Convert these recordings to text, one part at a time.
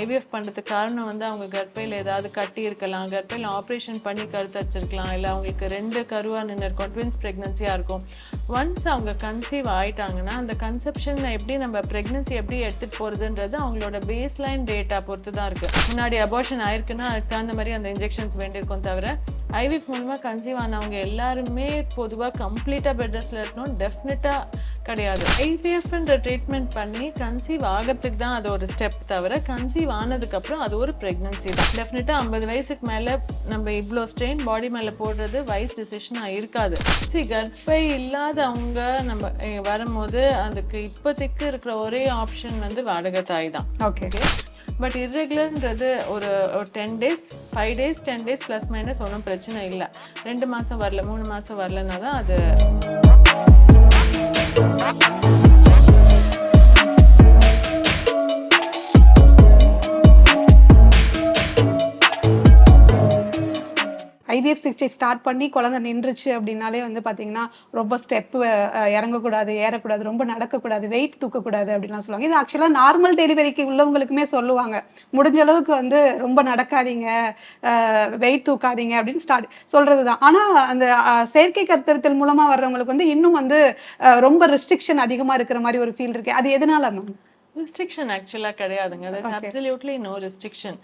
IVF பண்ணுறதுக்கு காரணம் வந்து அவங்க கர்ப்பையில் ஏதாவது கட்டி இருக்கலாம் கர்ப்பையில் ஆப்ரேஷன் பண்ணி கருத்தரிச்சிருக்கலாம் இல்லை அவங்களுக்கு ரெண்டு கருவாக நின்று இருக்கும் ட்வின்ஸ் ப்ரெக்னன்சியாக இருக்கும். ஒன்ஸ் அவங்க கன்சீவ் ஆயிட்டாங்கன்னா அந்த கன்செப்ஷனை எப்படி நம்ம ப்ரெக்னன்சி எப்படி எடுத்துகிட்டு போகிறதுன்றது அவங்களோட பேஸ் லைன் டேட்டா பொறுத்து தான் இருக்குது முன்னாடி அபார்ஷன் ஆயிருக்குன்னா அதுக்கு தகுந்த மாதிரி அந்த இன்ஜெக்ஷன்ஸ் வேண்டியிருக்கும் தவிர ஐவிஎஃப் மூலமாக கன்சீவ் ஆனவங்க எல்லாருமே பொதுவாக கம்ப்ளீட்டாக பெட் ரெஸ்ட்டில் இருக்கணும். டெஃபினட்டாக கிடையாது. ஐவிஎஃப்ன்ற ட்ரீட்மெண்ட் பண்ணி கன்சீவ் ஆகிறதுக்கு தான் அது ஒரு ஸ்டெப் தவிர கன்சீவ் ஆனதுக்கப்புறம் அது ஒரு ப்ரெக்னன்சி தான். டெஃபினட்டாக ஐம்பது வயசுக்கு மேலே நம்ம இவ்வளோ ஸ்ட்ரெயின் பாடி மேலே போடுறது வயசு டிசிஷனாக இருக்காது. சி கர்ப்பை இல்லாதவங்க நம்ம வரும்போது அதுக்கு இப்போதைக்கு இருக்கிற ஒரே ஆப்ஷன் வந்து வாடகை தாய் தான். ஓகே பட் இர்ரெகுலர்ன்றது ஒரு ஒரு ten days five days ten days plus minus ஒன்றும் பிரச்சனை இல்லை. ரெண்டு மாதம் வரல மூணு மாதம் வரலன்னா தான் அது ஐவிஎஃப் சிகிச்சை ஸ்டார்ட் பண்ணி குழந்தை நின்றுச்சு அப்படின்னாலே வந்து பார்த்தீங்கன்னா ரொம்ப ஸ்டெப்பு இறங்கக்கூடாது ஏறக்கூடாது ரொம்ப நடக்கக்கூடாது வெயிட் தூக்கக்கூடாது அப்படின்லாம் சொல்லுவாங்க. இது ஆக்சுவலாக நார்மல் டெலிவரிக்கு உள்ளவங்களுக்குமே சொல்லுவாங்க. முடிஞ்ச அளவுக்கு வந்து ரொம்ப நடக்காதீங்க வெயிட் தூக்காதீங்க அப்படின்னு ஸ்டார்ட் சொல்கிறது தான் ஆனால் அந்த செயற்கை கருத்தரித்தல் மூலமாக வர்றவங்களுக்கு வந்து இன்னும் வந்து ரொம்ப ரெஸ்ட்ரிக்ஷன் அதிகமாக இருக்கிற மாதிரி ஒரு ஃபீல் இருக்கு. அது எதனால மேம் ரெஸ்ட்ரிக்ஷன் ஆக்சுவலாக கிடையாதுங்க. அது absolutely no restriction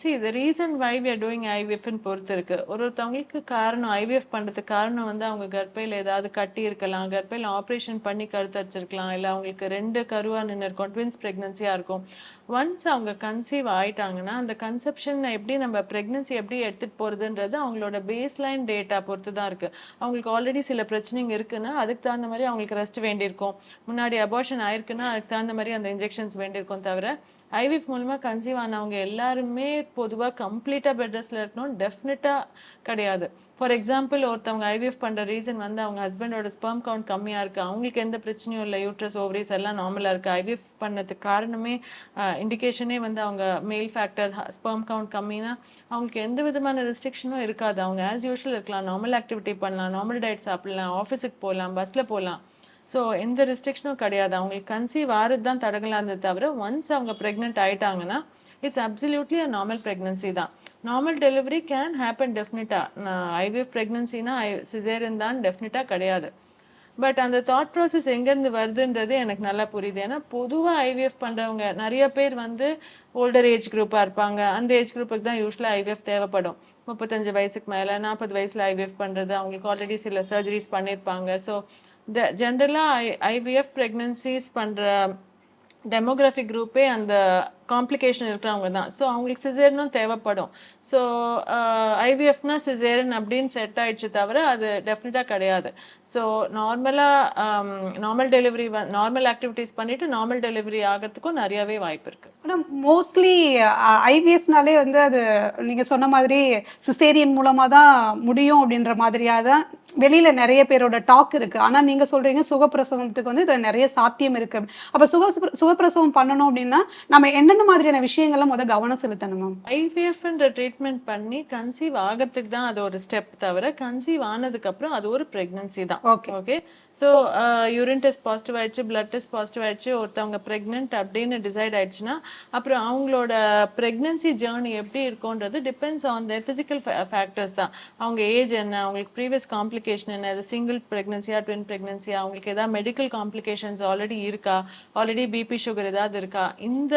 see the reason why we are doing ஐவிஎஃப்னு பொறுத்து இருக்கு ஒரு ஒருத்தவங்களுக்கு காரணம் ஐவிஎஃப் பண்ணுறதுக்கு காரணம் வந்து அவங்க கர்ப்பையில் ஏதாவது கட்டி இருக்கலாம் கர்ப்பையில் ஆப்ரேஷன் பண்ணி கருத்தரிச்சிருக்கலாம் இல்லை அவங்களுக்கு ரெண்டு கருவாக நின்று இருக்கும் ட்வின்ஸ் ப்ரெக்னன்சியாக இருக்கும். ஒன்ஸ் அவங்க கன்சீவ் ஆயிட்டாங்கன்னா அந்த கன்செப்ஷன் எப்படி நம்ம ப்ரெக்னன்சி எப்படி எடுத்துகிட்டு போகிறதுன்றது அவங்களோட பேஸ் லைன் டேட்டா பொறுத்து தான் இருக்குது அவங்களுக்கு ஆல்ரெடி சில பிரச்சனைங்க இருக்குன்னா அதுக்கு தகுந்த மாதிரி அவங்களுக்கு ரெஸ்ட் வேண்டியிருக்கும். முன்னாடி அபார்ஷன் ஆயிருக்குன்னா அதுக்கு தகுந்த மாதிரி அந்த இன்ஜெக்ஷன்ஸ் வேண்டியிருக்கோம் தவிர ஐவிஎஃப் மூலமாக கன்சீவ் ஆனவங்க எல்லாருமே பொதுவாக கம்ப்ளீட்டாக பெட் ரெஸ்ட்டில் இருக்கணும் டெஃபினட்டாக கிடையாது. ஃபார் எக்ஸாம்பிள் ஒருத்தவங்க ஐவிஎஃப் பண்ணுற ரீசன் வந்து அவங்க ஹஸ்பண்டோட ஸ்பெர்ம் கவுண்ட் கம்மியாக இருக்குது அவங்களுக்கு எந்த பிரச்சனையும் இல்லை. யூட்ரஸ் ஓவரிஸ் எல்லாம் நார்மலாக இருக்குது ஐவிஎஃப் பண்ணதுக்கு காரணமே இண்டிகேஷனே வந்து அவங்க மெயில் ஃபேக்டர் ஸ்பெர்ம் கவுண்ட் கம்மினா அவங்களுக்கு எந்த விதமான ரெஸ்ட்ரிக்ஷனும் இருக்காது. அவங்க ஆஸ் யூஷுவல் இருக்கலாம். நார்மல் ஆக்டிவிட்டி பண்ணலாம். நார்மல் டயட் சாப்பிடலாம். ஆஃபீஸுக்கு போகலாம். பஸ்ஸில் போகலாம். ஸோ எந்த ரெஸ்ட்ரிக்ஷனும் கிடையாது. அவங்களுக்கு கன்சீவ் ஆறது தான் தடங்கலாக இருந்தது தவிர ஒன்ஸ் அவங்க ப்ரெக்னென்ட் ஆயிட்டாங்கன்னா it's absolutely a normal pregnancy தான். நார்மல் டெலிவரி கேன் ஹேப்பன் டெஃபினட்டாக ஐவிஎஃப் ப்ரெக்னன்சினா ஐ சிசேரியன் தான் டெஃபினட்டாக கிடையாது. பட் அந்த தாட் ப்ராசஸ் எங்கேருந்து வருதுன்றது எனக்கு நல்லா புரியுது. ஏன்னா பொதுவாக ஐவிஎஃப் பண்ணுறவங்க நிறைய பேர் வந்து ஓல்டர் ஏஜ் குரூப்பாக இருப்பாங்க. அந்த ஏஜ் குரூப்புக்கு தான் யூஸ்வலாக ஐவிஎஃப் தேவைப்படும். முப்பத்தஞ்சு வயசுக்கு மேலே நாற்பது வயசில் ஐவிஎஃப் பண்ணுறது அவங்களுக்கு ஆல்ரெடி சில சர்ஜரிஸ் பண்ணியிருப்பாங்க ஸோ ஜென்ரலாக ஐ ஐவிஎஃப் ப்ரெக்னன்சிஸ் பண்ணுற டெமோகிராஃபிக் குரூப்பே அந்த காம்ப்ளிகேஷன் இருக்கிறவங்க தான். ஸோ அவங்களுக்கு சிசேரனும் தேவைப்படும். ஸோ ஐவிஎஃப்னா சிசேரன் அப்படின்னு செட் ஆயிடுச்சு தவிர அது டெஃபினட்டாக கிடையாது. ஸோ நார்மலாக நார்மல் டெலிவரி நார்மல் ஆக்டிவிட்டீஸ் பண்ணிவிட்டு நார்மல் டெலிவரி ஆகிறதுக்கும் நிறையவே வாய்ப்பு இருக்குது ஆனால் மோஸ்ட்லி ஐவிஎஃப்னாலே வந்து அது நீங்கள் சொன்ன மாதிரி சிசேரியன் மூலமாக தான் முடியும் அப்படின்ற மாதிரியாக தான் வெளியில் நிறைய பேரோட டாக் இருக்குது ஆனால் நீங்கள் சொல்கிறீங்க சுகப்பிரசவத்துக்கு வந்து இதில் நிறைய சாத்தியம் இருக்குது அப்போ சுக சுகப்பிரசவம் பண்ணணும் அப்படின்னா நம்ம என்ன என்னென்ன மாதிரியான விஷயங்கள்லாம் முத கவனம் செலுத்தணும் மேம் ஐவிஎஃப்ன்ற ட்ரீட்மெண்ட் பண்ணி கன்சீவ் ஆகிறதுக்கு தான் அது ஒரு ஸ்டெப் தவிர கன்சீவ் ஆனதுக்கப்புறம் அது ஒரு ப்ரெக்னன்சி தான். Okay okay so urine test positive ஆயிடுச்சு பிளட் டெஸ்ட் பாசிட்டிவ் ஆயிடுச்சு ஒருத்தவங்க ப்ரெக்னென்ட் அப்படின்னு டிசைட் ஆயிடுச்சுன்னா அப்புறம் அவங்களோட ப்ரெக்னன்சி ஜேர்னி எப்படி இருக்கும்ன்றது depends on their physical factors தான். அவங்க ஏஜ் என்ன அவங்களுக்கு ப்ரீவியஸ் காம்ப்ளிகேஷன் என்ன அது சிங்கிள் ப்ரெக்னன்சியா ட்வின் ப்ரெக்னன்சியா அவங்களுக்கு ஏதாவது மெடிக்கல் காம்ப்ளிகேஷன்ஸ் ஆல்ரெடி இருக்கா? ஆல்ரெடி பிபி சுகர் ஏதாவது இருக்கா? இந்த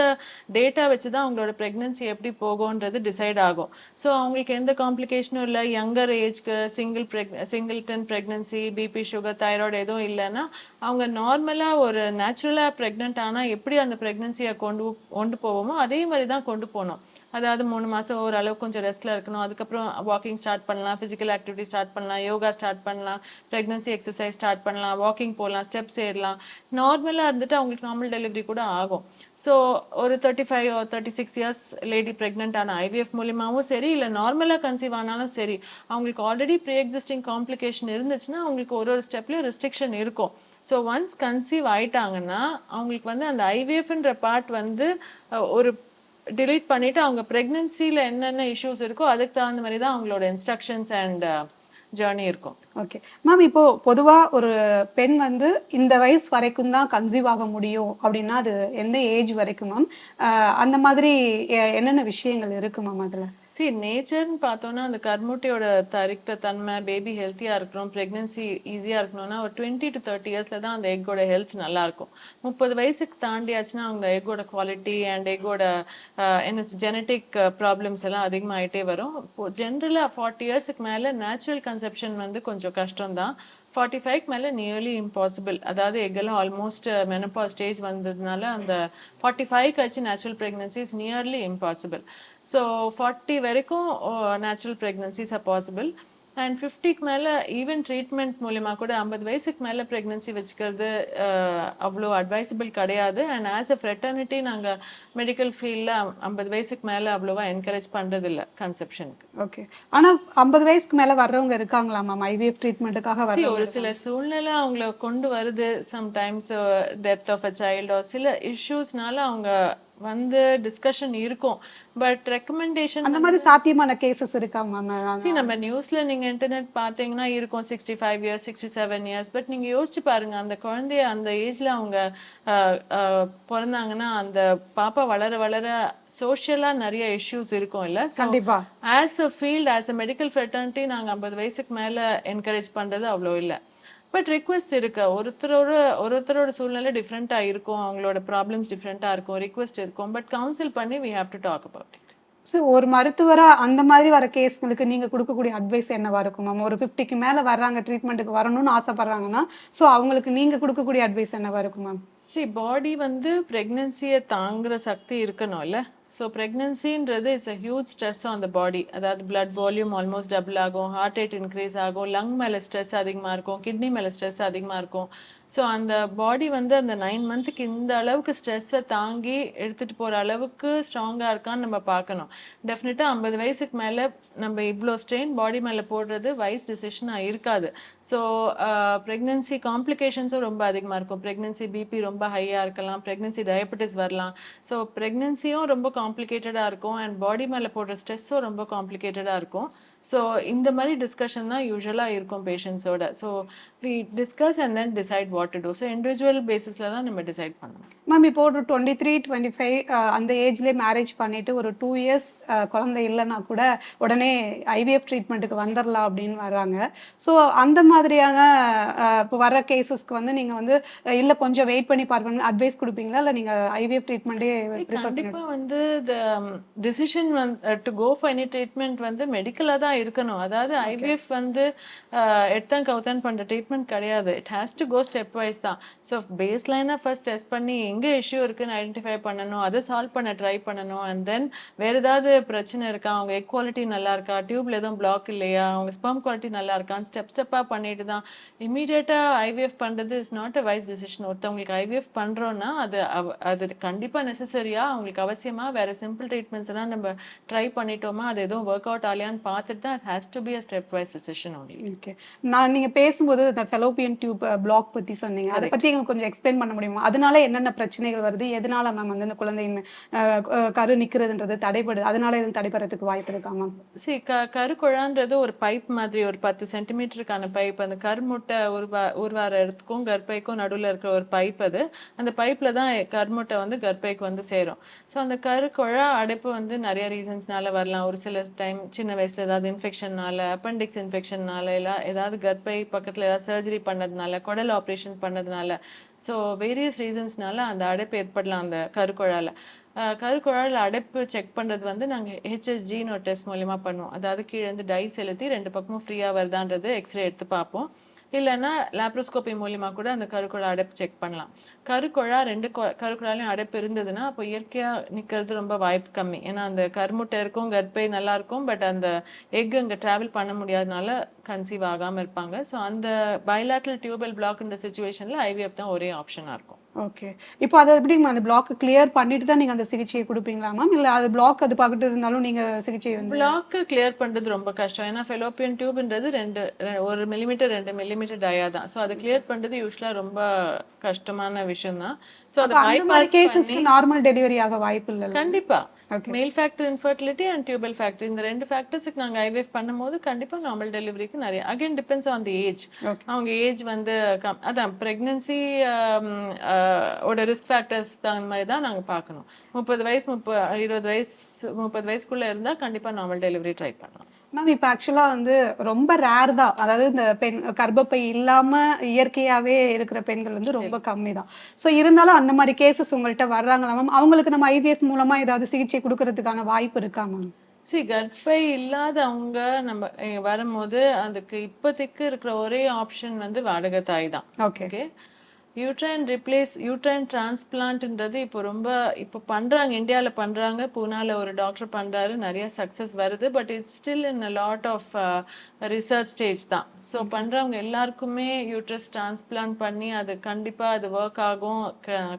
டேட்டா வச்சு தான் அவங்களோட ப்ரெக்னன்சி எப்படி போகும்ன்றது டிசைட் ஆகும். ஸோ அவங்களுக்கு எந்த காம்ப்ளிகேஷனும் இல்லை. Younger ஏஜ்க்கு single preg singleton pregnancy BP sugar thyroid எதுவும் இல்லைன்னா அவங்க நார்மலாக ஒரு நேச்சுரலாக ப்ரெக்னென்ட் ஆனால் எப்படி அந்த ப்ரெக்னென்சியை கொண்டு கொண்டு போவோமோ அதே மாதிரி தான் கொண்டு போகணும். அதாவது மூணு மாதம் ஓரளவுக்கு கொஞ்சம் ரெஸ்ட்டில் இருக்கணும். அதுக்கப்புறம் வாக்கிங் ஸ்டார்ட் பண்ணலாம் ஃபிசிக்கல் ஆக்டிவிட்டி ஸ்டார்ட் பண்ணலாம் யோகா ஸ்டார்ட் பண்ணலாம் ப்ரெக்னன்சி எக்ஸசைஸ் ஸ்டார்ட் பண்ணலாம் வாக்கிங் போகலாம் ஸ்டெப்ஸ் ஏறலாம். நார்மலாக இருந்துட்டு அவங்களுக்கு நார்மல் டெலிவரி கூட ஆகும். ஸோ ஒரு thirty five thirty six years lady pregnant ஆன ஐவிஎஃப் மூலியமாகவும் சரி இல்லை நார்மலாக கன்சீவ் ஆனாலும் சரி அவங்களுக்கு ஆல்ரெடி ப்ரீ எக்ஸிஸ்டிங் காம்ப்ளிகேஷன் இருந்துச்சுன்னா அவங்களுக்கு ஒரு ஒரு ஸ்டெப்லேயும் ரெஸ்ட்ரிக்ஷன் இருக்கும். ஸோ ஒன்ஸ் கன்சீவ் ஆயிட்டாங்கன்னா அவங்களுக்கு வந்து அந்த ஐவிஎஃப்ன்ற பார்ட் வந்து ஒரு டிலீட் பண்ணிட்டு அவங்க ப்ரெக்னென்சியில் என்னென்ன இஷ்யூஸ் இருக்கோ அதுக்கு தகுந்த மாதிரி தான் அவங்களோட இன்ஸ்ட்ரக்ஷன்ஸ் அண்ட் ஜேர்னி இருக்கும். ஓகே மேம் இப்போ பொதுவா ஒரு பெண் வந்து இந்த வயசு வரைக்கும் தான் கன்சீவ் ஆக முடியும் அப்படின்னா அது எந்த ஏஜ் வரைக்கும் மேம் அந்த மாதிரி எ- என்னென்ன விஷயங்கள் இருக்கு மேம் அதுல? சி நேச்சர்னு பார்த்தோன்னா அந்த கர்முட்டையோட தரிக்கிற தன்மை பேபி ஹெல்த்தியாக இருக்கணும் ப்ரெக்னென்சி ஈஸியாக இருக்கணும்னா ஒரு டுவெண்ட்டி டு தேர்ட்டி இயர்ஸில் தான் அந்த எக்கோட ஹெல்த் நல்லா இருக்கும் முப்பது வயசுக்கு தாண்டியாச்சுன்னா அவங்க எக்கோட குவாலிட்டி அண்ட் எக்கோட என்ன ஜெனட்டிக் ப்ராப்ளம்ஸ் எல்லாம் அதிகமாகிட்டே வரும். இப்போ ஜென்ரலாக ஃபார்ட்டி இயர்ஸுக்கு மேலே நேச்சுரல் கன்செப்ஷன் வந்து கொஞ்சம் கஷ்டம்தான். ஃபார்ட்டி ஃபைவ்க்கு மேலே நியர்லி இம்பாசிபிள் அதாவது எக்கெல்லாம் ஆல்மோஸ்ட் மெனப்பா ஸ்டேஜ் வந்ததுனால அந்த ஃபார்ட்டி ஃபைவ் கழிச்சு natural pregnancies nearly impossible so forty வரைக்கும் natural pregnancies are possible and ஃபிஃப்டிக்கு மேலே ஈவன் ட்ரீட்மெண்ட் மூலிமா கூட ஐம்பது வயசுக்கு மேலே ப்ரெக்னன்சி வச்சுக்கிறது அவ்வளோ அட்வைசபிள் கிடையாது. அண்ட் ஆஸ் அ ஃப்ரெட்டர்னிட்டி நாங்கள் மெடிக்கல் ஃபீல்டில் ஐம்பது வயசுக்கு மேலே அவ்வளோவா என்கரேஜ் பண்ணுறதில்ல கன்செப்ஷனுக்கு ஓகே ஆனா ஐம்பது வயசுக்கு மேல வர்றவங்க இருக்காங்களா மேம் ஐவிஎஃப் ட்ரீட்மெண்ட்டுக்காக வர்றவங்க ஒரு சில சூழ்நிலை அவங்கள கொண்டு வருது. சம்டைம்ஸ் டெத் ஆஃப் அ சைல்டோ சில இஷ்யூஸ்னால அவங்க வந்து டிஸ்கஷன் இருக்கும். பட் ரெக்கமெண்டேஷன் அந்த மாதிரி சாத்தியமான கேசஸ் இருக்கா மேம் நம்ம நியூஸ்ல நீங்க இன்டர்நெட் பாத்தீங்கன்னா இருக்கும் sixty five years sixty seven years but நீங்க யோசிச்சு பாருங்க அந்த குழந்தைய அந்த ஏஜ்ல அவங்க பிறந்தாங்கன்னா அந்த பாப்பா வளர வளர சோஷியலா நிறைய இஷ்யூஸ் இருக்கும் இல்ல? கண்டிப்பா. As a field as a medical fraternity நாங்கள் ஐம்பது வயசுக்கு மேலே என்கரேஜ் பண்ணுறது அவ்வளோ இல்லை. பட் ரிக்வெஸ்ட் இருக்கு. ஒருத்தரோட ஒரு ஒருத்தரோட சூழ்நிலை டிஃப்ரெண்ட்டாக இருக்கும். அவங்களோட ப்ராப்ளம்ஸ் டிஃப்ரெண்ட்டாக இருக்கும். ரிக்வெஸ்ட் இருக்கும். பட் கவுன்சில் பண்ணி we have to talk about it. So ஒரு மருத்துவரா அந்த மாதிரி வர கேஸ்களுக்கு நீங்க கொடுக்கக்கூடிய அட்வைஸ் என்னவா இருக்கும் மேம் ஒரு ஃபிஃப்டிக்கு மேல வர்றாங்க ட்ரீட்மெண்ட்டுக்கு வரணும்னு ஆசைப்படுறாங்கன்னா ஸோ அவங்களுக்கு நீங்க கொடுக்கக்கூடிய அட்வைஸ் என்னவா இருக்கும் மேம் see பாடி வந்து ப்ரெக்னென்சியை தாங்குற சக்தி இருக்கணும்ல. So ப்ரெக்னென்சின்றது it's a huge stress on the body அதாவது பிளட் வால்யூம் ஆல்மோஸ்ட் டபுள் ஆகும் ஹார்ட் ரேட் இன்க்ரீஸ் ஆகும் லங் மேலே ஸ்ட்ரெஸ் அதிகமாக இருக்கும் கிட்னி மேலே ஸ்ட்ரெஸ் அதிகமாக இருக்கும். ஸோ அந்த பாடி வந்து அந்த நைன் மந்த்துக்கு இந்த அளவுக்கு ஸ்ட்ரெஸ்ஸை தாங்கி எடுத்துகிட்டு போகிற அளவுக்கு ஸ்ட்ராங்காக இருக்கான்னு நம்ம பார்க்கணும். டெஃபினட்டாக ஐம்பது வயசுக்கு மேலே நம்ம இவ்வளோ ஸ்ட்ரெயின் பாடி மேலே போடுறது வயசு டிசிஷனாக இருக்காது. ஸோ ப்ரெக்னென்சி காம்ப்ளிகேஷன்ஸும் ரொம்ப அதிகமாக இருக்கும். ப்ரெக்னென்சி பிபி ரொம்ப ஹையாக இருக்கலாம். ப்ரெக்னென்சி டயபெட்டிஸ் வரலாம். ஸோ ப்ரெக்னென்சியும் ரொம்ப காம்ப்ளிகேட்டடாக இருக்கும். அண்ட் பாடி மேலே போடுற ஸ்ட்ரெஸ்ஸும் ரொம்ப காம்ப்ளிகேட்டடாக இருக்கும். ஸோ இந்த மாதிரி டிஸ்கஷன் தான் யூஸ்வலாக இருக்கும் பேஷண்ட்ஸோட so we discuss and then decide what to do so individual பேசிஸில் தான் நம்ம டிசைட் பண்ணணும். மேம் இப்போ ஒரு டுவெண்ட்டி த்ரீ டுவெண்ட்டி ஃபைவ் அந்த ஏஜ்லேயே மேரேஜ் பண்ணிட்டு ஒரு டூ இயர்ஸ் குழந்தை இல்லைன்னா கூட உடனே ஐவிஎஃப் ட்ரீட்மெண்ட்டுக்கு வந்துடலாம் அப்படின்னு வர்றாங்க. ஸோ அந்த மாதிரியான இப்போ வர கேசஸ்க்கு வந்து நீங்கள் வந்து இல்லை கொஞ்சம் வெயிட் பண்ணி பார்ப்பீங்க அட்வைஸ் கொடுப்பீங்களா? இல்லை நீங்கள் ஐவிஎஃப் ட்ரீட்மெண்ட்டே ப்ரிஃபர் கண்டிப்பா வந்து த டிசிஷன் வந்து to go for any treatment வந்து மெடிக்கலாக தான் இருக்கணும். அதாவது ஐவிஎஃப் வந்து எடுத்தான் கவுத்தான் பண்ற ட்ரீட்மெண்ட் கிடையாது. It has to go step wise தான். ஸோ பேஸ் லைனாக ஃபர்ஸ்ட் டெஸ்ட் பண்ணி எங்கே இஷ்யூ இருக்குன்னு ஐடென்டிஃபை பண்ணணும். அதை சால்வ் பண்ண ட்ரை பண்ணணும். அண்ட் தென் வேற ஏதாவது பிரச்சனை இருக்கா? அவங்க எக் குவாலிட்டி நல்லா இருக்கா? டியூப்ல எதுவும் பிளாக் இல்லையா? அவங்க ஸ்பெர்ம் குவாலிட்டி நல்லா இருக்கான்னு ஸ்டெப் ஸ்டெப்பாக பண்ணிட்டு தான். இமீடியட்டாக ஐவிஎஃப் பண்ணுறது is not a wise decision ஒருத்தவங்களுக்கு ஐவிஎஃப் பண்ணுறோன்னா அது அது கண்டிப்பாக நெசசரியா அவங்களுக்கு அவசியமா வேற சிம்பிள் ட்ரீட்மெண்ட்ஸ் எல்லாம் நம்ம ட்ரை பண்ணிட்டோமா? அது எதுவும் ஒர்க் அவுட் ஆகலையான்னு பார்த்துட்டு it has to be a step wise decision only okay நான் நீங்கள் பேசும்போது இந்த ஃபெலோப்பியன் டியூப் பிளாக் பற்றி சொன்னீங்க. அதை பற்றி எங்களுக்கு கொஞ்சம் எக்ஸ்பிளைன் பண்ண முடியுமா? அதனால என்னென்ன பிரச்சனைகள் வருது? எதனால மேம் வந்து இந்த குழந்தையின் அஹ், அஹ், கரு நிற்கிறதுன்றது தடைபடுது? அதனால எதுவும் தடைபடுறதுக்கு வாய்ப்பு இருக்கா மேம் சரி க கருக்குழான்றது ஒரு பைப் மாதிரி ஒரு பத்து சென்டிமீட்டருக்கான பைப் அந்த கருமுட்டை உருவா உருவார இடத்துக்கும் கர்ப்பைக்கும் நடுவில் இருக்கிற ஒரு பைப் அது. அந்த பைப்பில் தான் கருமுட்டை வந்து கர்ப்பைக்கு வந்து சேரும். ஸோ அந்த கருக்குழா அடைப்பு வந்து நிறைய ரீசன்ஸ்னால வரலாம். ஒரு சில டைம் சின்ன வயசுல ஏதாவது இன்ஃபெக்ஷன்னால அப்பெண்டிக்ஸ் இன்ஃபெக்ஷன்னால இல்லை ஏதாவது கர்ப்பை பக்கத்தில் ஏதாவது சர்ஜரி பண்ணதுனால குடல் ஆப்ரேஷன் பண்ணதுனால. ஸோ வேரியஸ் ரீசன்ஸ்னால அந்த அடைப்பு ஏற்படலாம் அந்த கருக்குழால. கருக்குழாயில் அடைப்பு செக் பண்ணுறது வந்து நாங்கள் ஹெச்எஸ்ஜின்னு ஒரு டெஸ்ட் மூலிமா பண்ணுவோம். அதாவது கீழேருந்து டை செலுத்தி ரெண்டு பக்கமும் ஃப்ரீயாக வருதான்றது எக்ஸ்ரே எடுத்து பார்ப்போம். இல்லைன்னா லாப்ரோஸ்கோபி மூலிமா கூட அந்த கருக்குழா அடைப்பு செக் பண்ணலாம். கருக்குழா ரெண்டு கருக்குழாலையும் அடைப்பு இருந்ததுன்னா அப்போ இயற்கையாக நிற்கிறது ரொம்ப வாய்ப்பு கம்மி. ஏன்னா அந்த கருமுட்டை இருக்கும் கர்ப்பை நல்லா இருக்கும் பட் அந்த எக் அங்கே ட்ராவல் பண்ண முடியாதனால கன்சீவ் ஆகாமல் இருப்பாங்க. ஸோ அந்த பயலாட்ரல் டியூபல் பிளாக்ன்ற சுச்சுவேஷனில் ஐவிஎஃப் தான் ஒரே ஆப்ஷனாக இருக்கும். ஓகே இப்போ அதை எப்படி அந்த பிளாக் கிளியர் பண்ணிட்டு தான் நீங்க அந்த சிகிச்சையை கொடுப்பீங்களா மேம் இல்ல அது பிளாக் அது பார்த்துட்டு இருந்தாலும் நீங்க சிகிச்சை வந்து பிளாக்கு கிளியர் பண்றது ரொம்ப கஷ்டம். ஏன்னா ஃபெலோப்பியன் டியூப்ன்றது ரெண்டு ஒரு மில்லிமீட்டர் ரெண்டு மில்லிமீட்டர் டயா தான். ஸோ அதை கிளியர் பண்றது யூஸ்வலா ரொம்ப கஷ்டமான விஷயம் தான் ஸோ அதை கேசஸ்க்கு நார்மல் டெலிவரி ஆக வாய்ப்பு இல்லை கண்டிப்பா. Male factor infertility and tubal factor இந்த ரெண்டு ஃபேக்டர்ஸுக்கு நாங்க ஐவிஎஃப் பண்ணும்போது கண்டிப்பா நார்மல் டெலிவரிக்கு நிறைய. Again depends on the age. அவங்க ஏஜ் வந்து கம்- அதான் பிரெக்னன்சி ஓட ரிஸ்க் ஃபேக்டர்ஸ் தகுந்த மாதிரி தான் நாங்க பார்க்கணும். முப்பது வயசு முப்பது இருபது வயசு முப்பது வயசுக்குள்ள இருந்தா கண்டிப்பா நார்மல் டெலிவரி ட்ரை பண்ணலாம். மேம் இப்போ ஆக்சுவலாக வந்து ரொம்ப ரேர் தான். அதாவது இந்த பெண் கர்ப்பப்பை இல்லாம இயற்கையாவே இருக்கிற பெண்கள் வந்து ரொம்ப கம்மி தான் ஸோ இருந்தாலும் அந்த மாதிரி கேசஸ் உங்கள்கிட்ட வர்றாங்களா மேம் அவங்களுக்கு நம்ம ஐவிஎஃப் மூலமா ஏதாவது சிகிச்சை கொடுக்கறதுக்கான வாய்ப்பு இருக்கா மேம் சரி கர்ப்பை இல்லாதவங்க நம்ம வரும்போது அதுக்கு இப்போதைக்கு இருக்கிற ஒரே ஆப்ஷன் வந்து வாடகை தாய் தான். ஓகே யூட்ரைன் ரிப்ளேஸ் யூட்ரைன் டிரான்ஸ்பிளான்ட்ன்றது இப்போ ரொம்ப இப்போ பண்ணுறாங்க இந்தியாவில் பண்ணுறாங்க பூனால ஒரு டாக்டர் பண்ணுறாரு நிறைய சக்ஸஸ் வருது. But it's still in a lot of research stage தான். ஸோ பண்ணுறவங்க எல்லாருக்குமே யூட்ரஸ் டிரான்ஸ்பிளான்ட் பண்ணி அது கண்டிப்பாக அது ஒர்க் ஆகும்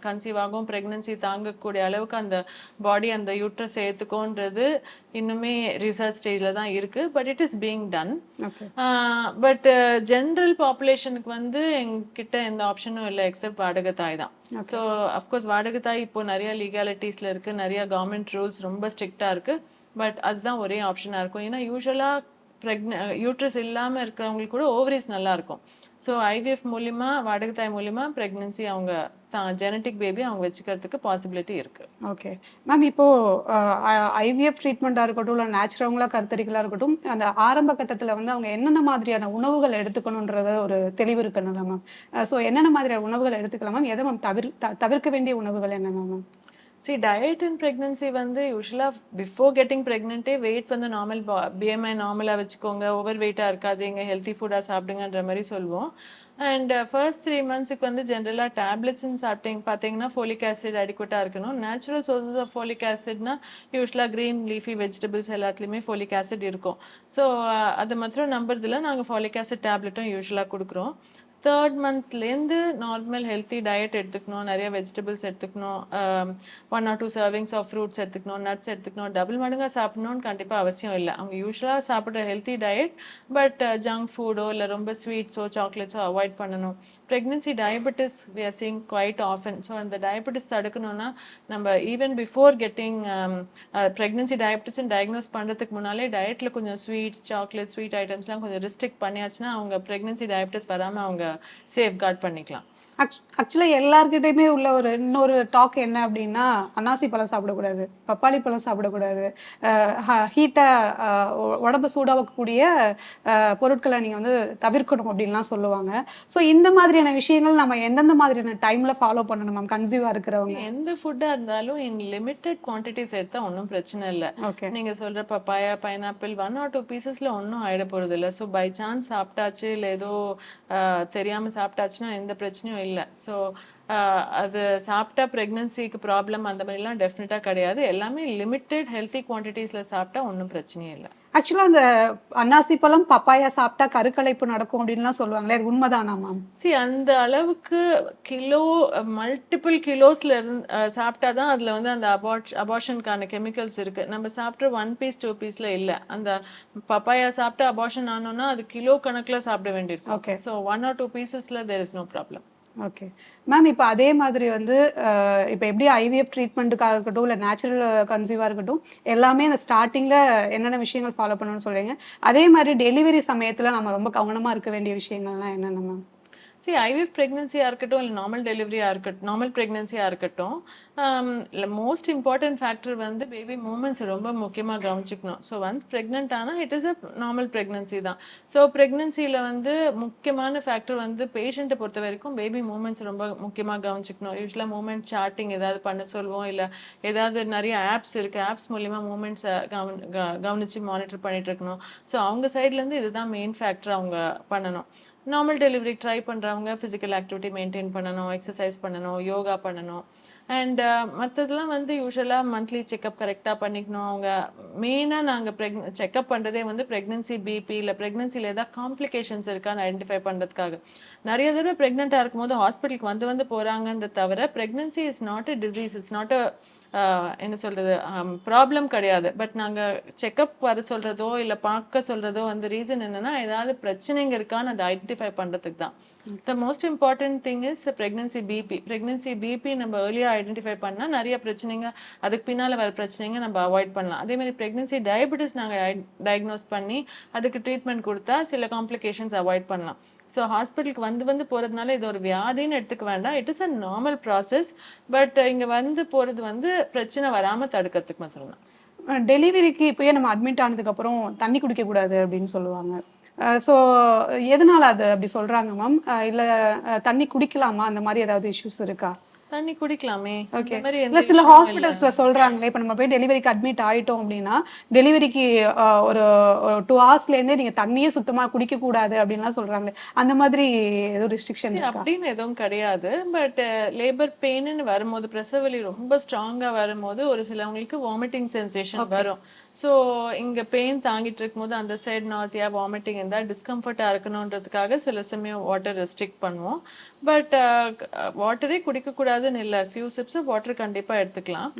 கன்சீவ் ஆகும். ப்ரெக்னன்சி தாங்கக்கூடிய அளவுக்கு அந்த பாடி அந்த யூட்ரஸ் ஏற்றுக்கோன்றது இன்னுமே ரிசர்ச் ஸ்டேஜில் தான் இருக்குது but it is being done but general பாப்புலேஷனுக்கு வந்து எங்ககிட்ட எந்த ஆப்ஷனும் இல்லை. எக்ஸப்ட் வாடகை தாய் தான். ஸோ அஃப்கோர்ஸ் வாடகை தாய் இப்போ நிறைய லீகாலிட்டிஸில் இருக்கு நிறைய கவர்மெண்ட் ரூல்ஸ் ரொம்ப ஸ்ட்ரிக்டாக இருக்கு. பட் அதுதான் ஒரே ஆப்ஷனாக இருக்கும். ஏன்னா யூஸ்வலாக ப்ரெக்ன யூட்ரஸ் இல்லாமல் இருக்கிறவங்களுக்கு கூட ஓவரிஸ் நல்லா இருக்கும். ஸோ ஐவிஎஃப் மூலிமா வாடகை தாய் மூலிமா ப்ரெக்னன்சி அவங்க தான் ஜெனட்டிக் பேபி அவங்க வச்சுக்கிறதுக்கு பாசிபிலிட்டி இருக்கு. ஓகே மேம் இப்போ ஐவிஎஃப் ட்ரீட்மெண்ட்டாக இருக்கட்டும் இல்லை நேச்சுரலாக கருத்தரிக்கலாக இருக்கட்டும் அந்த ஆரம்ப கட்டத்தில் வந்து அவங்க என்னென்ன மாதிரியான உணவுகள் எடுத்துக்கணுன்றத ஒரு தெளிவு இருக்கணும்ல மேம் ஸோ என்னென்ன மாதிரியான உணவுகள் எடுத்துக்கலாம் மேம் எதை மேம் தவிர தவிர்க்க வேண்டிய உணவுகள் என்னென்ன ma'am C diet in pregnancy வந்து யூஸ்வலாக பிஃபோர் கெட்டிங் ப்ரெக்னென்ட்டே வெயிட் வந்து நார்மல் பிஎம்ஐ நார்மலாக வச்சுக்கோங்க. ஓவர் வெயிட்டாக இருக்காது எங்கள் ஹெல்த்தி ஃபுட்டாக சாப்பிடுங்கன்ற மாதிரி சொல்லுவோம். அண்ட் ஃபர்ஸ்ட் த்ரீ மந்த்ஸுக்கு வந்து ஜென்ரலாக டேப்லெட்ஸ்னு சாப்பிட்டீங்க பார்த்தீங்கன்னா ஃபோலிக் ஆசிட் அடிக்குவட்டாக இருக்கணும். நேச்சுரல் சோர்சஸ் ஆஃப் ஃபோலிக் ஆசிட்னா யூஸ்வலாக க்ரீன் லீஃபி வெஜிடபிள்ஸ் எல்லாத்துலேயுமே ஃபோலிக் ஆசிட் இருக்கும். ஸோ அது மாத்திரம் நம்புறதில்ல. நாங்கள் ஃபோலிக் ஆசிட் டேப்லெட்டும் யூஸ்வலாக கொடுக்குறோம். தேர்ட் மந்த்லேருந்து நார்மல் ஹெல்த்தி டயட் எடுத்துக்கணும் நிறைய வெஜிடபிள்ஸ் எடுத்துக்கணும் one or two servings of fruits எடுத்துக்கணும் நட்ஸ் எடுத்துக்கணும் டபுள் மடங்காக சாப்பிடணும்னு கண்டிப்பாக அவசியம் இல்லை. அவங்க யூஸ்வலாக சாப்பிட்ற ஹெல்த்தி டயட் பட் ஜங்க் ஃபுட்டோ இல்லை ரொம்ப ஸ்வீட்ஸோ சாக்லேட்ஸோ அவாய்ட் பண்ணணும். Pregnancy diabetes we are seeing quite often so அந்த டயபெட்டிஸ் தடுக்கணும்னா நம்ம ஈவன் பிஃபோர் கெட்டிங் ப்ரெக்னென்சி டயபெட்டிஸ்ன்னு டயக்னோஸ் பண்ணுறதுக்கு முன்னாலே டயட்டில் கொஞ்சம் ஸ்வீட்ஸ் சாக்லேட் ஸ்வீட் ஐட்டம்ஸ்லாம் கொஞ்சம் ரெஸ்ட்ரிக்ட் பண்ணியாச்சுன்னா அவங்க ப்ரெக்னென்சி டயபெட்டிஸ் வராமல் அவங்க சேஃப் கார்ட் பண்ணிக்கலாம். ஆக்சுவலாக எல்லார்கிட்டயுமே உள்ள ஒரு இன்னொரு டாக் என்ன அப்படின்னா அன்னாசி பழம் சாப்பிடக்கூடாது பப்பாளி பழம் சாப்பிடக்கூடாது. ஹீட்டாக உடம்பு சூடாக்கக்கூடிய அஹ், பொருட்களை நீங்கள் வந்து தவிர்க்கணும் அப்படின்லாம் சொல்லுவாங்க. ஸோ இந்த மாதிரியான விஷயங்கள் நம்ம எந்தெந்த மாதிரியான டைமில் ஃபாலோ பண்ணணும் மேம் கன்சியூவாக இருக்கிறவங்க. எந்த ஃபுட்டாக இருந்தாலும் இன் லிமிட்டட் குவான்டிட்டிஸ் எடுத்தால் ஒன்றும் பிரச்சனை இல்லை. ஓகே நீங்க சொல்ற papaya pineapple one or two பீசஸ்ல ஒன்றும் ஆயிட போறது இல்ல. ஸோ பை சான்ஸ் சாப்பிட்டாச்சு இல்லை ஏதோ ஆஹ், தெரியாம சாப்பிட்டாச்சுன்னா எந்த பிரச்சனையும் இல்லை. ஸோ அது சாப்பிட்டா ப்ரெக்னன்சிக்கு ப்ராப்ளம் அந்த மாதிரிலாம் டெஃபினட்டாக கிடையாது. எல்லாமே லிமிட்டட் ஹெல்த்தி குவான்டிட்டிஸ்ல சாப்பிட்டா ஒன்றும் பிரச்சனையே இல்லை. ஆக்சுவலாக அந்த அன்னாசி பழம் பப்பாயா சாப்பிட்டா கருக்கலைப்பு நடக்கும் அப்படின்லாம் சொல்லுவாங்களே அது உண்மைதானா மேம் சி அந்த அளவுக்கு கிலோ மல்டிபிள் கிலோஸ்ல இருந்து அஹ், சாப்பிட்டாதான் அதுல வந்து அந்த அபார்ட் அபார்ஷனுக்கான கெமிக்கல்ஸ் இருக்கு. நம்ம சாப்பிட்ற ஒன் பீஸ் டூ பீஸ்ல இல்ல. அந்த பப்பாயா சாப்பிட்டு அபார்ஷன் ஆனோம்னா அது கிலோ கணக்குல சாப்பிட Okay. வேண்டியிருக்கும் so one or two பீசஸ்ல there is no problem okay ma'am இப்போ அதே மாதிரி வந்து இப்போ எப்படி ஐவிஎஃப் ட்ரீட்மெண்ட்டுக்காக இருக்கட்டும் இல்லை நேச்சுரல் கன்சீவாக இருக்கட்டும் எல்லாமே அந்த ஸ்டார்டிங்கில் என்னென்ன விஷயங்கள் ஃபாலோ பண்ணணும்னு சொல்கிறீங்க அதே மாதிரி டெலிவரி சமயத்தில் நம்ம ரொம்ப கவனமாக இருக்க வேண்டிய விஷயங்கள்லாம் என்னென்ன மேம் சரி ஐவிஎஃப் ப்ரெக்னென்சியாக இருக்கட்டும் இல்லை நார்மல் டெலிவரியாக இருக்கட்டும் நார்மல் ப்ரெக்னென்சியாக இருக்கட்டும் இல்லை மோஸ்ட் இம்பார்ட்டன்ட் ஃபேக்டர் வந்து பேபி மூமெண்ட்ஸ் ரொம்ப முக்கியமாக கவனிச்சுக்கணும். ஸோ ஒன்ஸ் ப்ரெக்னென்ட் ஆனால் it is a normal pregnancy தான். ஸோ ப்ரெக்னென்சியில் வந்து முக்கியமான ஃபேக்டர் வந்து பேஷண்ட்டை பொறுத்த வரைக்கும் பேபி மூமெண்ட்ஸ் ரொம்ப முக்கியமாக கவனிச்சுக்கணும். யூஸ்வலாக மூமெண்ட் சார்ட்டிங் ஏதாவது பண்ண சொல்லுவோம் இல்லை ஏதாவது நிறைய ஆப்ஸ் இருக்குது ஆப்ஸ் மூலிமா மூமெண்ட்ஸை கவனி க- கவனிச்சு மானிட்டர் பண்ணிகிட்ருக்கணும் ஸோ அவங்க சைட்லேருந்து இதுதான் மெயின் ஃபேக்டர் அவங்க பண்ணணும். நார்மல் டெலிவரி ட்ரை பண்ணுறவங்க ஃபிசிக்கல் ஆக்டிவிட்டி மெயின்டைன் பண்ணணும் எக்ஸசைஸ் பண்ணணும் யோகா பண்ணணும். அண்ட் uh, மற்றதெல்லாம் வந்து யூஸ்வலாக மந்த்லி செக்கப் கரெக்டாக பண்ணிக்கணும். அவங்க மெயினாக நாங்கள் ப்ரெக் செக்கப் பண்ணுறதே வந்து ப்ரெக்னன்சி பிபி இல்லை ப்ரெக்னென்சியில் ஏதாவது காம்ப்ளிகேஷன்ஸ் இருக்கான்னு ஐடென்டிஃபை பண்ணுறதுக்காக நிறைய தடவை ப்ரெக்னெண்ட்டாக இருக்கும்போது ஹாஸ்பிட்டலுக்கு வந்து வந்து போகிறாங்கன்ற தவிர pregnancy is not a disease it's not a என்ன சொல்கிறது ப்ராப்ளம் கிடையாது. பட் நாங்கள் செக்கப் வர சொல்கிறதோ இல்லை பார்க்க சொல்கிறதோ வந்து ரீசன் என்னென்னா ஏதாவது பிரச்சனைங்க இருக்கான்னு அதை ஐடென்டிஃபை பண்ணுறதுக்கு தான் the most important thing is pregnancy BP pregnancy BP நம்ம ஏர்லியாக ஐடென்டிஃபை பண்ணால் நிறைய பிரச்சனைங்க அதுக்கு பின்னால் வர பிரச்சனைங்க நம்ம அவாய்ட் பண்ணலாம். அதே மாதிரி ப்ரெக்னன்சி டயபெட்டிஸ் நாங்கள் டயக்னோஸ் பண்ணி அதுக்கு ட்ரீட்மெண்ட் கொடுத்தா சில காம்ப்ளிகேஷன்ஸ் அவாய்ட் பண்ணலாம். ஸோ ஹாஸ்பிட்டலுக்கு வந்து வந்து போகிறதுனால இது ஒரு வியாதின்னு எடுத்துக்க வேண்டாம். It is a normal process but இங்கே வந்து போகிறது வந்து பிரச்சனை வராமல் தடுக்கிறதுக்கு மட்டும்தான் டெலிவரிக்கு இப்போயே நம்ம அட்மிட் ஆனதுக்கப்புறம் தண்ணி குடிக்கக்கூடாது அப்படின்னு சொல்லுவாங்க. ஸோ எதனால அது அப்படி சொல்கிறாங்க மேம் இல்லை தண்ணி குடிக்கலாமா? அந்த மாதிரி ஏதாவது இஷ்யூஸ் இருக்கா? தண்ணி குடிக்கலாமே. ஓகே இல்ல சில. ஹாஸ்பிட்டல்ஸ்ல சொல்றாங்களே இப்போ நம்ம போய் டெலிவரிக்கு அட்மிட் ஆயிட்டோம் அப்படின்னா டெலிவரிக்கு ஒரு டூ ஹவர்ஸ்ல இருந்தே நீங்க தண்ணியே சுத்தமா குடிக்க கூடாது அப்படின்லாம் சொல்றாங்களே. அந்த மாதிரி ஏதோ ரெஸ்ட்ரிக்ஷன் அப்படின்னு எதுவும் கிடையாது. பட் லேபர் பெயின்னு வரும்போது பிரசவ வலி ரொம்ப ஸ்ட்ராங்கா வரும்போது ஒரு சிலவங்களுக்கு வாமிட்டிங் சென்சேஷன் வரும். ஸோ இங்க பெயின் தாங்கிட்டு இருக்கும்போது அந்த சைடு நாசியா வாமிட்டிங் இருந்தால் டிஸ்கம்ஃபர்ட்டாக இருக்கணுன்றதுக்காக சில சமயம் வாட்டர் ரெஸ்ட்ரிக்ட் பண்ணுவோம். பட் வாட்டரே குடிக்கக்கூடாதுன்னு இல்லை. ஃபியூ சிப்ஸ் வாட்டர் கண்டிப்பாக எடுத்துக்கலாம்.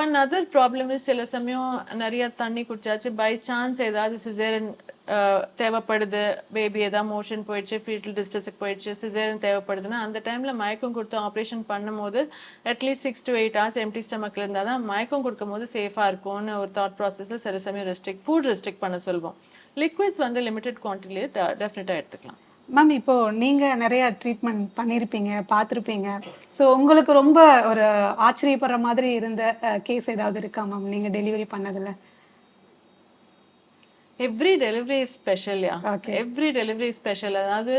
ஒன் அதர் ப்ராப்ளம் இஸ் சில சமயம் நிறைய தண்ணி குடிச்சாச்சு. பை சான்ஸ் ஏதாவது சிசேரன் தேவைப்படுது. பேபி ஏதாவது மோஷன் போயிடுச்சு ஃபீட்டல் டிஸ்டன்ஸுக்கு போயிடுச்சு சிசேரன் தேவைப்படுதுன்னா அந்த டைமில் மயக்கம் கொடுத்து ஆப்ரேஷன் பண்ணும்போது at least six to eight hours empty ஸ்டமக்கில் இருந்தால் தான் மயக்கம் கொடுக்கும் போது சேஃபாக இருக்கும்னு ஒரு தாட் ப்ராசஸில் சில சமயம் ரெஸ்ட்ரிக்ட் ஃபுட் ரெஸ்ட்ரிக்ட் பண்ண சொல்வோம். லிக்விட்ஸ் வந்து லிமிடெட் குவான்டிட்டிலே டெஃபினட்டாக எடுத்துக்கலாம். மேம் இப்போ நீங்க நிறைய ட்ரீட்மெண்ட் பண்ணியிருப்பீங்க பார்த்துருப்பீங்க. ஸோ உங்களுக்கு ரொம்ப ஒரு ஆச்சரியப்படுற மாதிரி இருந்த கேஸ் ஏதாவது இருக்கா மேம் நீங்க டெலிவரி பண்ணதுல? Every delivery is special yeah Okay. Every delivery special அதாவது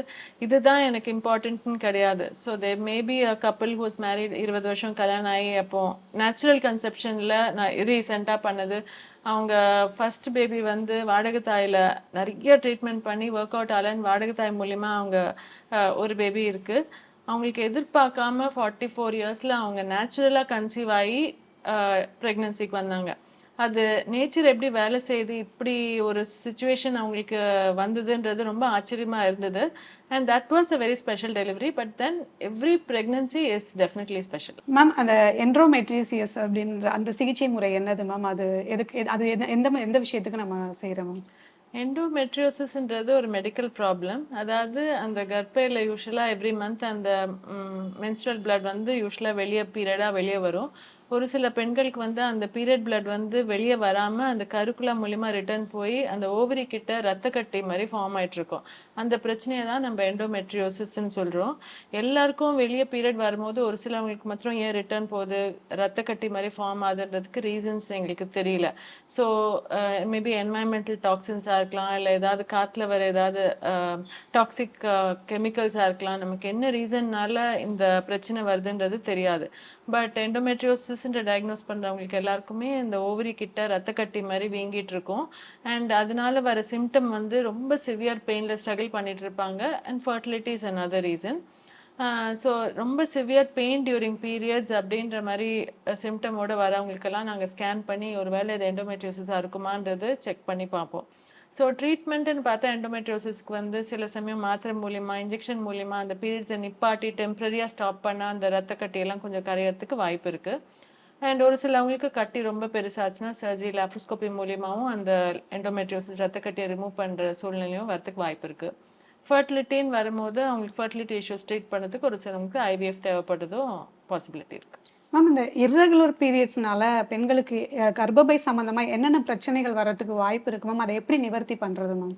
இதுதான் எனக்கு இம்பார்ட்டன்ட்னு கிடையாது. So they maybe a couple whose married இருபது வருஷம் கல்யாணம் ஆகி அப்போ நேச்சுரல் கன்செப்ஷனில் நான் ரீசெண்டாக பண்ணது அவங்க ஃபர்ஸ்ட் பேபி வந்து வாடகை தாயில் நிறைய ட்ரீட்மெண்ட் பண்ணி ஒர்க் அவுட் ஆலன் வாடகை தாய் மூலிமா அவங்க ஒரு பேபி இருக்குது அவங்களுக்கு எதிர்பார்க்காம ஃபார்ட்டி ஃபோர் இயர்ஸில் அவங்க நேச்சுரலாக கன்சீவ் ஆகி ப்ரெக்னன்சிக்கு வந்தாங்க. அது நேச்சர் எப்படி வேலை செய்யுது இப்படி ஒரு சுச்சுவேஷன் அவங்களுக்கு வந்ததுன்றது ரொம்ப ஆச்சரியமா இருந்தது. And that was a very special delivery but then every pregnancy is definitely special ma'am அந்த என்ட்ரோமெட்ரிசியஸ் அப்படின்ற அந்த சிகிச்சை முறை என்னது மேம் அது எதுக்கு எது- அது எந்த- எந்த எந்த விஷயத்துக்கு நம்ம செய்கிறோம் மேம் எண்டோமெட்ரியோசிஸ்ன்றது ஒரு மெடிக்கல் ப்ராப்ளம் அதாவது அந்த கர்ப்பையில் யூஸ்வலாக எவ்ரி மந்த் அந்த மென்ஸ்ட்ரல் blood வந்து யூஸ்வலாக வெளியே பீரியடாக வெளியே வரும். ஒரு சில பெண்களுக்கு வந்து அந்த பீரியட் பிளட் வந்து வெளியே வராமல் அந்த கருக்குலா மூலிமா ரிட்டர்ன் போய் அந்த ஓவரி கிட்ட ரத்த கட்டி மாதிரி ஃபார்ம் ஆகிட்ருக்கோம் அந்த பிரச்சனையை தான் நம்ம எண்டோமெட்ரியோசிஸ்ன்னு சொல்கிறோம் எல்லாருக்கும் வெளியே பீரியட் வரும்போது ஒரு சிலவங்களுக்கு மாத்திரம் ஏன் ரிட்டர்ன் போகுது? ரத்த கட்டி மாதிரி ஃபார்ம் ஆகுதுன்றதுக்கு ரீசன்ஸ் எங்களுக்கு தெரியல. ஸோ மேபி என்வாயன்மெண்டல் டாக்ஸின்ஸாக இருக்கலாம் இல்லை ஏதாவது காற்றுல வர ஏதாவது டாக்ஸிக் கெமிக்கல்ஸாக இருக்கலாம். நமக்கு என்ன ரீசன்னால இந்த பிரச்சனை வருதுன்றது தெரியாது. பட் எண்டோமெட்ரியோசிஸ்ன்ற டயக்னோஸ் பண்ணுறவங்களுக்கு எல்லாருக்குமே இந்த ஓவரி கிட்ட ரத்த கட்டி மாதிரி வீங்கிட்டு இருக்கும் அண்ட் அதனால வர சிம்டம் வந்து ரொம்ப சிவியர் பெயினில் ஸ்ட்ரகிள் பண்ணிட்டு இருப்பாங்க and fertility is other reason so ரொம்ப சிவியர் பெயின் டியூரிங் பீரியட்ஸ் அப்படின்ற மாதிரி சிம்டமோடு வரவங்களுக்கெல்லாம் நாங்கள் ஸ்கேன் பண்ணி ஒருவேளை இது எண்டோமெட்ரியோசிஸாக இருக்குமான்றது செக் பண்ணி பார்ப்போம். ஸோ ட்ரீட்மெண்ட்டுன்னு பார்த்தா எண்டோமெட்ரியோசிஸ்க்கு வந்து சில சமயம் மாத்திரை மூலியமாக இன்ஜெக்ஷன் மூலியமாக அந்த பீரியட்ஸை நிப்பாட்டி டெம்பரரியாக ஸ்டாப் பண்ணால் அந்த ரத்த கட்டியெல்லாம் கொஞ்சம் கரையிறதுக்கு வாய்ப்பு இருக்குது அண்ட் ஒரு சிலவங்களுக்கு கட்டி ரொம்ப பெருசாச்சுன்னா சர்ஜரி லாப்ரோஸ்கோபி மூலியமாகவும் அந்த எண்டோமெட்ரியோசிஸ் ரத்த கட்டியை ரிமூவ் பண்ணுற சூழ்நிலையும் வரத்துக்கு வாய்ப்பு இருக்குது ஃபர்டிலிட்டின்னு வரும்போது அவங்களுக்கு ஃபர்டிலிட்டி இஷ்யூஸ் ட்ரீட் பண்ணுறதுக்கு ஒரு சிலவங்களுக்கு ஐவிஎஃப் தேவைப்படுறதும் பாசிபிலிட்டி இருக்குது மேம் இந்த இர்ரெகுலர் பீரியட்ஸ்னால பெண்களுக்கு கர்ப்பப்பை சம்பந்தமா என்னென்ன பிரச்சனைகள் வர்றதுக்கு வாய்ப்பு இருக்கு? மேம் அதை எப்படி நிவர்த்தி பண்றது மேம்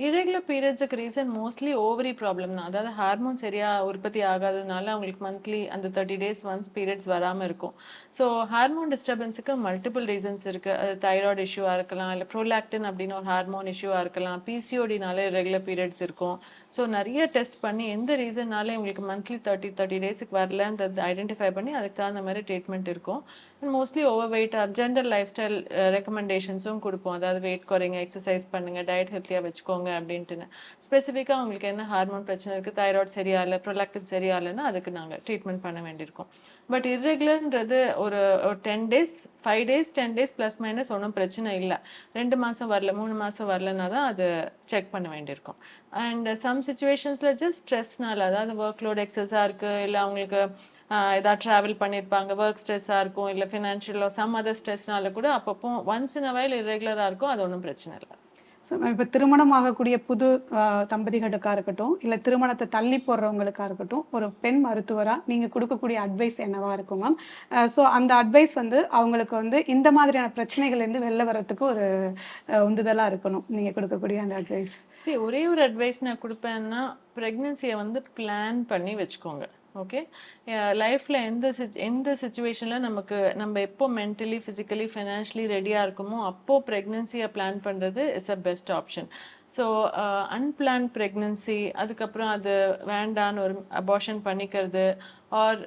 இரெகுலர் பீரியட்ஸுக்கு ரீசன் மோஸ்ட்லி ஓவரி ப்ராப்ளம் தான். அதாவது ஹார்மோன் சரியாக உற்பத்தி ஆகாததுனால அவங்களுக்கு மந்த்லி அந்த தேர்ட்டி டேஸ் ஒன்ஸ் பீரியட்ஸ் வராமல் இருக்கும். ஸோ ஹார்மோன் டிஸ்டர்பன்ஸுக்கு மல்டிபிள் ரீசன்ஸ் இருக்குது அது தைராய்டு இஷ்யூவாக இருக்கலாம் இல்லை ப்ரோலாக்டின் அப்படின்னு ஒரு ஹார்மோன் இஷ்யூவாக இருக்கலாம் பிசிஓடினால ரெகுலர் பீரியட்ஸ் இருக்கும். ஸோ நிறைய டெஸ்ட் பண்ணி எந்த ரீசன்னால இவங்களுக்கு மந்த்லி தேர்ட்டி தேர்ட்டி டேஸுக்கு வரலன்றது ஐடென்டிஃபை பண்ணி அதுக்கு தகுந்த மாதிரி ட்ரீட்மெண்ட் இருக்கும். And mostly over weight general life style ரெக்கமெண்டேஷன்ஸும் கொடுப்போம். அதாவது வெயிட் குறைங்க எக்ஸசைஸ் பண்ணுங்க டயட் ஹெல்த்தியாக வச்சுக்கோங்க. பார்த்துக்கோங்க அப்படின்ட்டுன்னு ஸ்பெசிஃபிக்காக அவங்களுக்கு என்ன ஹார்மோன் பிரச்சனை இருக்குது தைராய்டு சரியா இல்லை ப்ரொலாக்டின் சரியா இல்லைன்னா அதுக்கு நாங்கள் ட்ரீட்மெண்ட் பண்ண வேண்டியிருக்கோம். பட் இர்ரெகுலர்ன்றது ஒரு ten days five days ten days plus minus ஒன்றும் பிரச்சனை இல்லை. ரெண்டு மாதம் வரல மூணு மாதம் வரலன்னா தான் அது செக் பண்ண வேண்டியிருக்கும். அண்ட் சம் சுச்சுவேஷன்ஸில் ஜஸ்ட் ஸ்ட்ரெஸ்னால அதாவது ஒர்க் லோட் எக்ஸஸாக இருக்குது இல்லை அவங்களுக்கு ஏதாவது ட்ராவல் பண்ணியிருப்பாங்க ஒர்க் ஸ்ட்ரெஸ்ஸாக இருக்கும் இல்லை ஃபினான்ஷியலோ சம் அதர் ஸ்ட்ரெஸ்னால கூட அப்பப்போ ஒன்ஸ் இன் அவைல் வயல் இரெகுலராக இருக்கும் அது ஒன்றும் பிரச்சனை இல்லை. இப்போ திருமணம் ஆகக்கூடிய புது தம்பதிகளுக்காக இருக்கட்டும் இல்லை திருமணத்தை தள்ளி போடுறவங்களுக்காக இருக்கட்டும் ஒரு பெண் மருத்துவராக நீங்கள் கொடுக்கக்கூடிய அட்வைஸ் என்னவா இருக்கும் மேம் ஸோ அந்த அட்வைஸ் வந்து அவங்களுக்கு வந்து இந்த மாதிரியான பிரச்சனைகள்லேருந்து வெளில வர்றதுக்கு ஒரு உந்துதலாக இருக்கணும். நீங்கள் கொடுக்கக்கூடிய அந்த அட்வைஸ் சரி ஒரே ஒரு அட்வைஸ் நான் கொடுப்பேன்னா ப்ரெக்னென்சியை வந்து பிளான் பண்ணி வச்சுக்கோங்க. ஓகே லைஃப்பில் எந்த சிச் எந்த சுச்சுவேஷனில் நமக்கு நம்ம எப்போ மென்டலி ஃபிசிக்கலி ஃபினான்ஷியலி ரெடியாக இருக்குமோ அப்போது ப்ரெக்னென்சியை பிளான் பண்ணுறது is a best option so unplanned pregnancy அதுக்கப்புறம் அது வேண்டான்னு ஒரு அபார்ஷன் பண்ணிக்கிறது ஆர்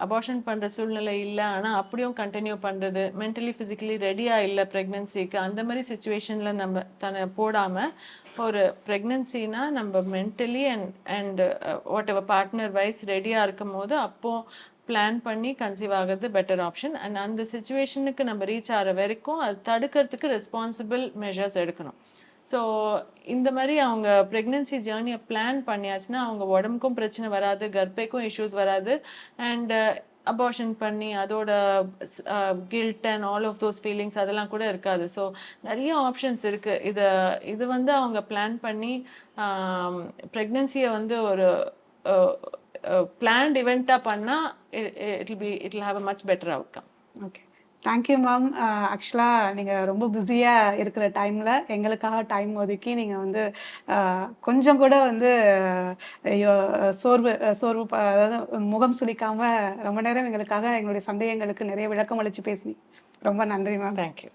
அபார்ஷன் பண்ணுற சூழ்நிலை இல்லை ஆனால் அப்படியும் கண்டினியூ பண்ணுறது மென்டலி ஃபிசிக்கலி ரெடியாக இல்லை ப்ரெக்னென்சிக்கு அந்த மாதிரி சுச்சுவேஷனில் நம்ம தன்னை போடாமல் ஒரு ப்ரெக்னென்சினா நம்ம mentally and and whatever partner wise ரெடியாக இருக்கும் போது அப்போது பிளான் பண்ணி கன்சீவ் ஆகிறது பெட்டர் ஆப்ஷன் அண்ட் அந்த சுச்சுவேஷனுக்கு நம்ம ரீச் ஆகிற வரைக்கும் அது தடுக்கிறதுக்கு ரெஸ்பான்சிபிள் மெஷர்ஸ் எடுக்கணும். ஸோ இந்த மாதிரி அவங்க ப்ரெக்னென்சி ஜேர்னியை பிளான் பண்ணியாச்சுன்னா அவங்க உடம்புக்கும் பிரச்சனை வராது கர்ப்பைக்கும் இஷ்யூஸ் வராது. அண்டு அபார்ஷன் uh, பண்ணி அதோட guilt and all of those feelings அதெல்லாம் கூட இருக்காது. ஸோ நிறைய ஆப்ஷன்ஸ் இருக்குது இதை இது வந்து அவங்க பிளான் பண்ணி um, ப்ரெக்னென்சியை வந்து ஒரு பிளான்ட் இவெண்ட்டாக பண்ணால் it be it have a much better outcome okay thank you ma'am ஆக்சுவலாக நீங்கள் ரொம்ப பிஸியாக இருக்கிற டைமில் எங்களுக்காக டைம் ஒதுக்கி நீங்கள் வந்து uh, கொஞ்சம் கூட வந்து uh, சோர்வு uh, சோர்வு அதாவது முகம் சுளிக்காமல் ரொம்ப நேரம் எங்களுக்காக எங்களுடைய சந்தேகங்களுக்கு நிறைய விளக்கம் அளித்து பேசினி ரொம்ப நன்றி மேம் தேங்க்யூ